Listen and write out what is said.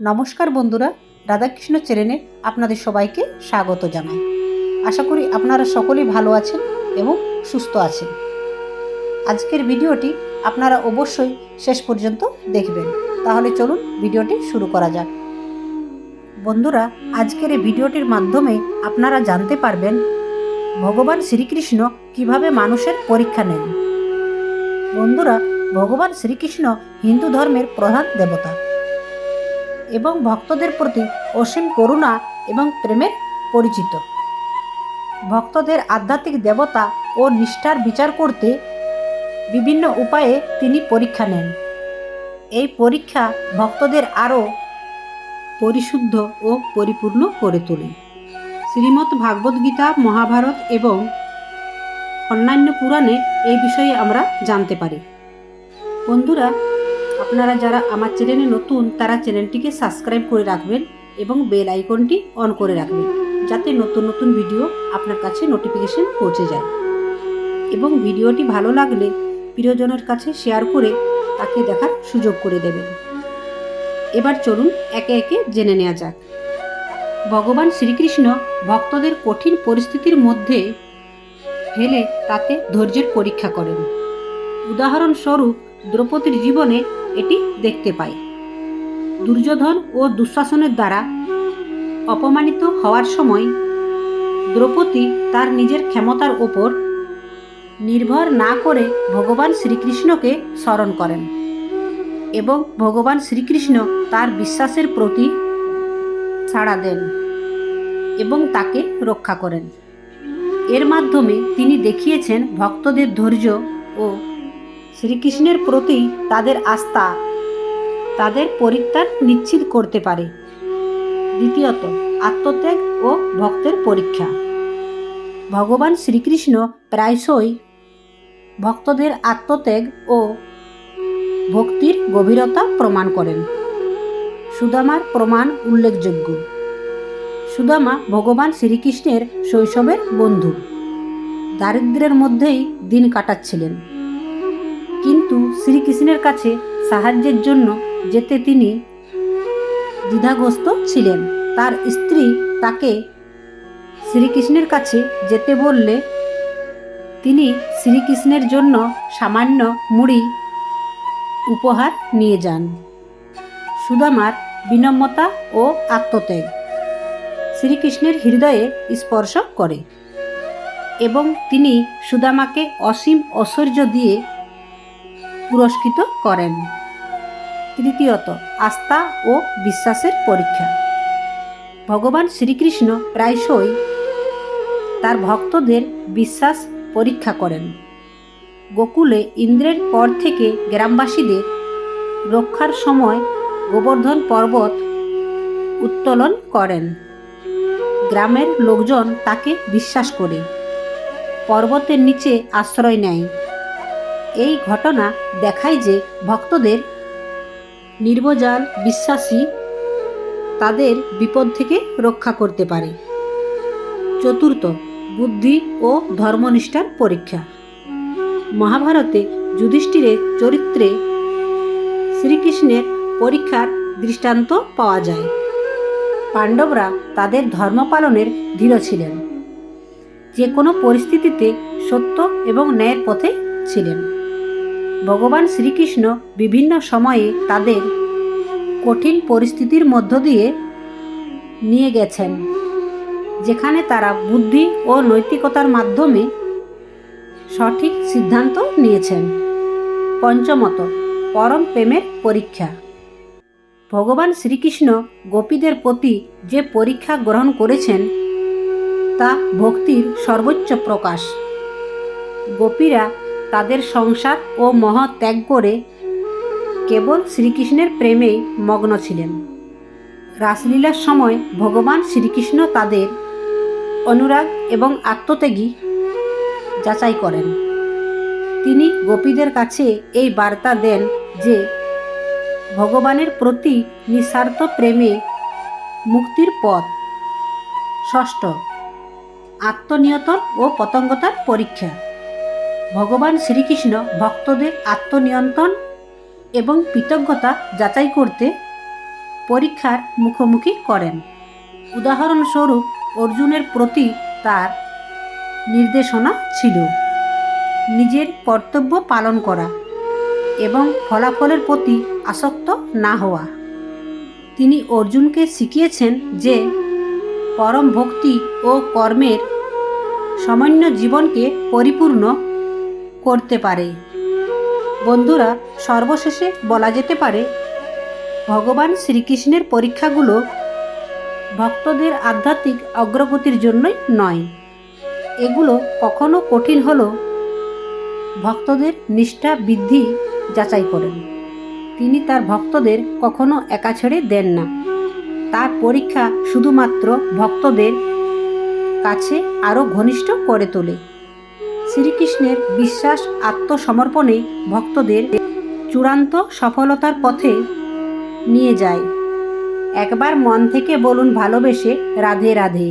নমস্কার বন্ধুরা, রাধাকৃষ্ণ চ্যানেলে আপনাদের সবাইকে স্বাগত জানাই। আশা করি আপনারা সকলেই ভালো আছেন এবং সুস্থ আছেন। আজকের ভিডিওটি আপনারা অবশ্যই শেষ পর্যন্ত দেখবেন। তাহলে চলুন ভিডিওটি শুরু করা যাক। বন্ধুরা, আজকের এই ভিডিওটির মাধ্যমে আপনারা জানতে পারবেন ভগবান শ্রীকৃষ্ণ কীভাবে মানুষের পরীক্ষা নেন। বন্ধুরা, ভগবান শ্রীকৃষ্ণ হিন্দু ধর্মের প্রধান দেবতা। এবং ভক্তদের প্রতি অসীম করুণা এবং প্রেমের পরিচিত। ভক্তদের আধ্যাত্মিক দেবতা ও নিষ্ঠার বিচার করতে বিভিন্ন উপায়ে তিনি পরীক্ষা নেন। এই পরীক্ষা ভক্তদের আরও পরিশুদ্ধ ও পরিপূর্ণ করে তোলে। শ্রীমৎ ভাগবত গীতা, মহাভারত এবং অন্যান্য পুরাণে এই বিষয়ে আমরা জানতে পারি। বন্ধুরা আপনারা যারা আমার চ্যানেলে নতুন, তারা চ্যানেলটিকে সাবস্ক্রাইব করে রাখবেন এবং বেল আইকনটি অন করে রাখবেন, যাতে নতুন নতুন ভিডিও আপনার কাছে নোটিফিকেশন পৌঁছে যায়। এবং ভিডিওটি ভালো লাগলে প্রিয়জনের কাছে শেয়ার করে তাকে দেখার সুযোগ করে দেবেন। এবার চলুন একে একে জেনে নেওয়া যাক। ভগবান শ্রীকৃষ্ণ ভক্তদের কঠিন পরিস্থিতির মধ্যে ফেলে তাতে ধৈর্যের পরীক্ষা করেন। উদাহরণস্বরূপ দ্রৌপদীর জীবনে এটি দেখতে পাই। দুর্যোধন ও দুঃশাসনের দ্বারা অপমানিত হওয়ার সময় দ্রৌপদী তার নিজের ক্ষমতার ওপর নির্ভর না করে ভগবান শ্রীকৃষ্ণকে স্মরণ করেন এবং ভগবান শ্রীকৃষ্ণ তার বিশ্বাসের প্রতি ছাড়া দেন এবং তাকে রক্ষা করেন। এর মাধ্যমে তিনি দেখিয়েছেন ভক্তদের ধৈর্য ও শ্রীকৃষ্ণের প্রতি তাদের আস্থা, তাদের পরিত্যাগ নিশ্চিত করতে পারে। দ্বিতীয়ত, আত্মত্যাগ ও ভক্তের পরীক্ষা। ভগবান শ্রীকৃষ্ণ প্রায়শই ভক্তদের আত্মত্যাগ ও ভক্তির গভীরতা প্রমাণ করেন। সুদামার প্রমাণ উল্লেখযোগ্য। সুদামা ভগবান শ্রীকৃষ্ণের শৈশবের বন্ধু। দারিদ্র্যের মধ্যেই দিন কাটাচ্ছিলেন। কিন্তু শ্রীকৃষ্ণের কাছে সাহায্যের জন্য যেতে তিনি দ্বিধাগ্রস্ত ছিলেন। তার স্ত্রী তাকে শ্রীকৃষ্ণের কাছে যেতে বললে, তিনি শ্রীকৃষ্ণের জন্য সামান্য মুড়ি উপহার নিয়ে যান। সুদামার বিনম্রতা ও আত্মত্যাগ শ্রীকৃষ্ণের হৃদয়ে স্পর্শ করে এবং তিনি সুদামাকে অসীম ঐশ্বর্য দিয়ে পুরস্কৃত করেন। তৃতীয়ত, আস্থা ও বিশ্বাসের পরীক্ষা। ভগবান শ্রীকৃষ্ণ প্রায়শই তার ভক্তদের বিশ্বাস পরীক্ষা করেন। গোকুলে ইন্দ্রের পর থেকে গ্রামবাসীদের রক্ষার সময় গোবর্ধন পর্বত উত্তোলন করেন। গ্রামের লোকজন তাকে বিশ্বাস করে। পর্বতের নিচে আশ্রয় নেয়। এই ঘটনা দেখায় যে ভক্তদের নির্বজাল বিশ্বাসী তাদের বিপদ থেকে রক্ষা করতে পারে। চতুর্থ, বুদ্ধি ও ধর্মনিষ্ঠার পরীক্ষা। মহাভারতে যুধিষ্ঠিরের চরিত্রে শ্রীকৃষ্ণের পরীক্ষার দৃষ্টান্ত পাওয়া যায়। পাণ্ডবরা তাদের ধর্ম পালনের দৃঢ় ছিলেন। যে কোনো পরিস্থিতিতে সত্য এবং ন্যায়ের পথে ছিলেন। ভগবান শ্রীকৃষ্ণ বিভিন্ন সময়ে তাদের কঠিন পরিস্থিতির মধ্য দিয়ে নিয়ে গেছেন, যেখানে তারা বুদ্ধি ও নৈতিকতার মাধ্যমে সঠিক সিদ্ধান্ত নিয়েছেন। পঞ্চমত, পরম প্রেমের পরীক্ষা। ভগবান শ্রীকৃষ্ণ গোপীদের প্রতি যে পরীক্ষা গ্রহণ করেছেন, তা ভক্তির সর্বোচ্চ প্রকাশ। গোপীরা তাদের সংসার ও মহ ত্যাগ করে কেবল শ্রীকৃষ্ণের প্রেমেই মগ্ন ছিলেন। রাসলীলার সময় ভগবান শ্রীকৃষ্ণ তাদের অনুরাগ এবং আত্মত্যাগী যাচাই করেন। তিনি গোপীদের কাছে এই বার্তা দেন যে, ভগবানের প্রতি নিঃস্বার্থ প্রেমে মুক্তির পথ ষষ্ঠ, আত্মনিয়ন্ত্রণ ও পতঙ্গতার পরীক্ষা। ভগবান শ্রীকৃষ্ণ ভক্তদের আত্মনিয়ন্ত্রণ এবং কৃতজ্ঞতা যাচাই করতে পরীক্ষার মুখোমুখি করেন। উদাহরণস্বরূপ, অর্জুনের প্রতি তার নির্দেশনা ছিল নিজের কর্তব্য পালন করা এবং ফলাফলের প্রতি আসক্ত না হওয়া। তিনি অর্জুনকে শিখিয়েছেন যে পরম ভক্তি ও কর্মের সামান্য জীবনকে পরিপূর্ণ করতে পারে। বন্ধুরা, সর্বশেষে বলা যেতে পারে, ভগবান শ্রীকৃষ্ণের পরীক্ষাগুলো ভক্তদের আধ্যাত্মিক অগ্রগতির জন্যই নয়। এগুলো কখনো কঠিন হলো ভক্তদের নিষ্ঠা, বৃদ্ধি যাচাই করেন। তিনি তার ভক্তদের কখনো একা ছেড়ে দেন না। তার পরীক্ষা শুধুমাত্র ভক্তদের কাছে আরও ঘনিষ্ঠ করে তোলে। শ্রীকৃষ্ণের বিশ্বাস, আত্মসমর্পণে ভক্তদের চূড়ান্ত সফলতার পথে নিয়ে যায়। একবার মন থেকে বলুন ভালোবেসে রাধে রাধে।